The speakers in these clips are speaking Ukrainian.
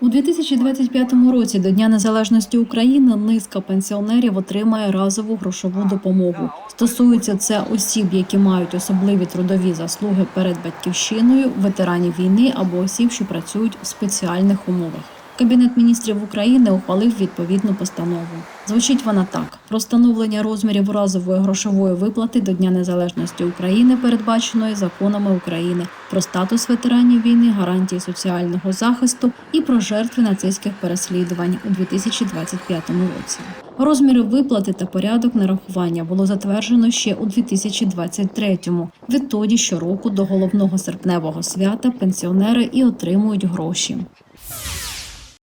У 2025 році до Дня Незалежності України низка пенсіонерів отримає разову грошову допомогу. Стосується це осіб, які мають особливі трудові заслуги перед батьківщиною, ветеранів війни або осіб, що працюють в спеціальних умовах. Кабінет міністрів України ухвалив відповідну постанову. Звучить вона так: про встановлення розмірів разової грошової виплати до Дня Незалежності України, передбаченої законами України, про статус ветеранів війни, гарантії соціального захисту і про жертви нацистських переслідувань у 2025 році. Розміри виплати та порядок нарахування було затверджено ще у 2023-му. Відтоді щороку до головного серпневого свята пенсіонери і отримують гроші.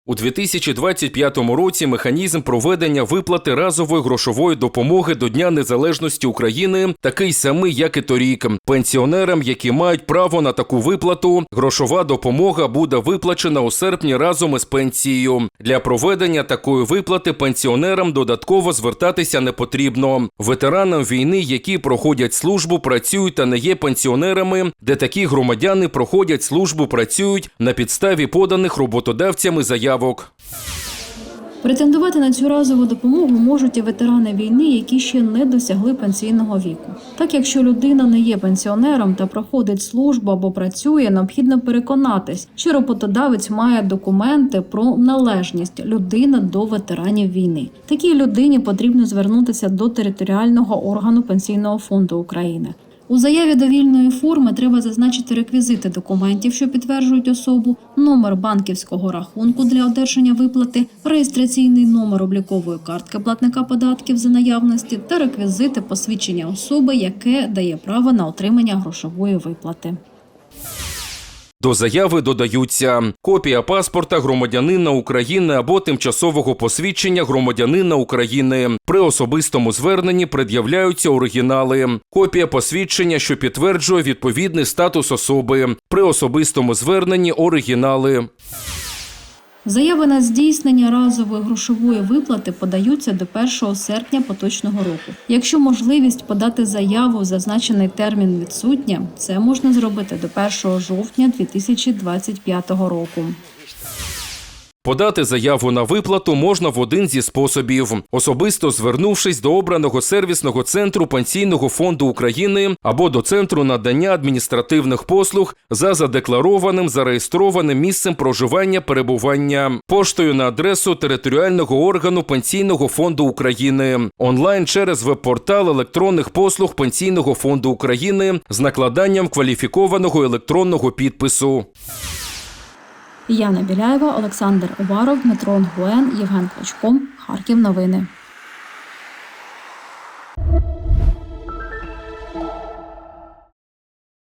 У 2025 році механізм проведення виплати разової грошової допомоги до Дня Незалежності України такий самий, як і торік. Пенсіонерам, які мають право на таку виплату, грошова допомога буде виплачена у серпні разом із пенсією. Для проведення такої виплати пенсіонерам додатково звертатися не потрібно. Ветеранам війни, які проходять службу, працюють та не є пенсіонерами, де такі громадяни проходять службу, працюють на підставі поданих роботодавцями заявок. Претендувати на цю разову допомогу можуть і ветерани війни, які ще не досягли пенсійного віку. Так, якщо людина не є пенсіонером та проходить службу або працює, необхідно переконатись, що роботодавець має документи про належність людини до ветеранів війни. Такій людині потрібно звернутися до територіального органу пенсійного фонду України. У заяві довільної форми треба зазначити реквізити документів, що підтверджують особу, номер банківського рахунку для одержання виплати, реєстраційний номер облікової картки платника податків за наявності та реквізити посвідчення особи, яке дає право на отримання грошової виплати. До заяви додаються копія паспорта громадянина України або тимчасового посвідчення громадянина України. При особистому зверненні пред'являються оригінали, копія посвідчення, що підтверджує відповідний статус особи. При особистому зверненні оригінали. Заяви на здійснення разової грошової виплати подаються до 1 серпня поточного року. Якщо можливість подати заяву в зазначений термін відсутня, це можна зробити до 1 жовтня 2025 року. Подати заяву на виплату можна в один зі способів, особисто звернувшись до обраного сервісного центру Пенсійного фонду України або до центру надання адміністративних послуг за задекларованим зареєстрованим місцем проживання перебування, поштою на адресу територіального органу Пенсійного фонду України, онлайн через веб-портал електронних послуг Пенсійного фонду України з накладанням кваліфікованого електронного підпису. Яна Біляєва, Олександр Уваров, Дмитро Нгуен, Євген Клочко. Харків. Новини.